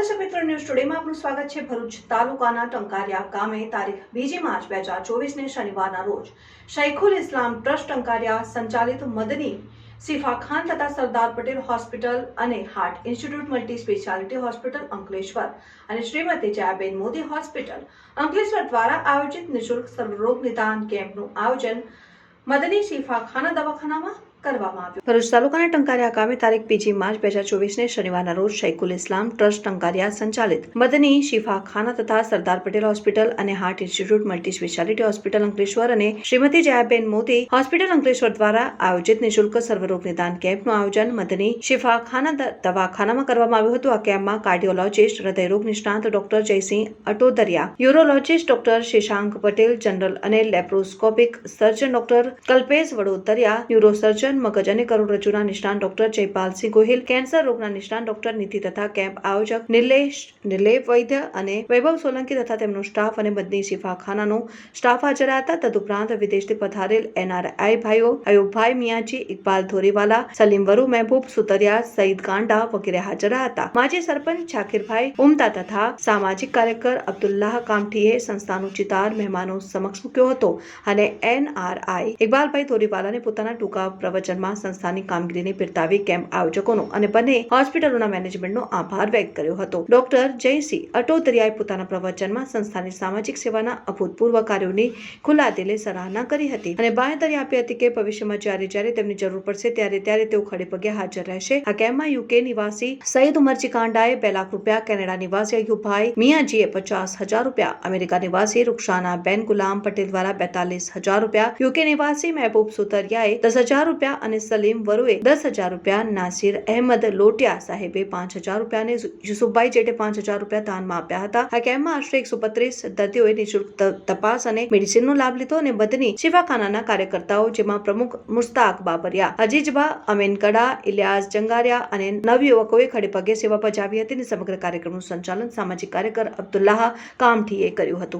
દર્શક મિત્રો, ન્યૂઝ ટુડેમાં આપનું સ્વાગત છે ભરૂચ તાલુકાના ટંકારિયા ગામે, તારીખ બીજી માર્ચ બે હજાર ચોવીસને શનિવારના રોજ. શૈખુલ ઇસ્લામ ટ્રસ્ટ ટંકારિયા સંચાલિત મદની સિફા ખાન તથા સરદાર પટેલ હોસ્પિટલ અને heart institute multi speciality hospital Ankleshwar અને શ્રીમતી જયાબેન મોદી હોસ્પિટલ. અંકલેશ્વર દ્વારા આયોજિત નિઃશુલ્ક સર્વરોગ નિદાન કેમ્પનું આયોજન મદની શિફા ખાના દવાખાનામાં કરવામાં આવ્યું. ભરૂચ તાલુકાના ટંકારિયા ગામે તારીખ બીજી માર્ચ બે હજાર ચોવીસને શનિવારના રોજ શૈકુલ ઇસ્લામ ટ્રસ્ટ ટંકારિયા સંચાલિત મદની શિફા ખાના તથા સરદાર પટેલ હોસ્પિટલ અને heart institute multi speciality hospital Ankleshwar અને શ્રીમતી જયાબેન મોદી હોસ્પિટલ અંકલેશ્વર દ્વારા આયોજિત નિઃશુલ્ક સર્વરોગ નિદાન કેમ્પનું આયોજન મદની શિફા ખાના દવાખાનામાં કરવામાં આવ્યું હતું. આ કેમ્પમાં કાર્ડિયોલોજિસ્ટ, હૃદયરોગ નિષ્ણાંત doctor Jaysinh Atodariya, urologist doctor Shashank Patel, general અને laparoscopic surgeon doctor Kalpesh Vadodariya, neurosurgeon મગજ અને કરોડરજ્જુના નિષ્ણાંત ડોક્ટર જયપાલસિંહ ગોહિલ, કેન્સર રોગના નિષ્ણાંત ડોક્ટર નીતિ તથા કેમ્પ આયોજક નિલેશ નિલેપ વૈદ્ય અને વૈભવ સોલંકી તથા તેમનો સ્ટાફ અને મદની શિફાખાનાનો સ્ટાફ હાજર હતા. તદુપરાંત વિદેશથી પધારેલ એનઆરઆઈ ભાઈઓ અયુબભાઈ મિયાજી, ઇકબાલ ધોરીવાલા, સલીમ વરુ મહેબૂબ, સુતરિયા, સઈદ ગાંડા વગેરે હાજર હતા. માજી સરપંચ ઝાકીરભાઈ ઉમતા તથા સામાજિક કાર્યકર અબ્દુલ્લાહ કામઠીએ સંસ્થાનું ચિતાર મહેમાનો સમક્ષ મૂક્યો હતો અને એનઆરઆઈ ઇકબાલભાઈ ધોરીવાલાને પોતાના ટૂંકા પ્રવચનમાં સંસ્થાની કામગીરીને બિરદાવી કેમ્પ આયોજકોનો અને બંને હોસ્પિટલોના મેનેજમેન્ટનો આભાર વ્યક્ત કર્યો હતો. ડોક્ટર જયસિંહ અટોદરિયાએ પોતાના પ્રવચનમાં સંસ્થાની સામાજિક સેવાના અભૂતપૂર્વ કાર્યોની ખુલ્લા દિલે સરાહના કરી હતી અને બાંયધરી આપી હતી કે ભવિષ્યમાં જ્યારે જ્યારે તેમની જરૂર પડશે ત્યારે ત્યારે તેઓ ખડે પગે હાજર રહેશે. આ કેમ્પમાં યુકે નિવાસી સઈદ ઉમરજી કાંડાએ બે લાખ રૂપિયા, કેનેડા નિવાસી અયુભાઈ મિયાજીએ પચાસ હજાર રૂપિયા, અમેરિકા નિવાસી રૂક્ષાના બેન ગુલામ પટેલ દ્વારા બેતાલીસ હજાર રૂપિયા, યુકે નિવાસી મહેબૂબ સુતરિયાએ દસ હજાર રૂપિયા અને સલીમ વરુએ દસ હજાર રૂપિયા, નાસિર અહેમદ લોટિયા સાહેબે પાંચ હજાર રૂપિયા અને યુસુફભાઈ જેટે પાંચ હજાર રૂપિયા દાનમાં આપ્યા હતા. આ કેમ્પમાં આશરે એકસો બત્રીસ દર્દીઓએ નિઃશુલ્ક તપાસ અને મેડિસિનનો લાભ લીધો અને બદની શિવાખાના કાર્યકર્તાઓ જેમાં પ્રમુખ મુસ્તાક બાબરિયા, અજીજબા, અમીનકડા, ઇલિયાસ જંગારિયા અને નવયુવકોએ ખડે પગે સેવા બજાવી હતી અને સમગ્ર કાર્યક્રમનું સંચાલન સામાજિક કાર્યકર અબ્દુલ્લાહ કામઠીએ કર્યું હતું.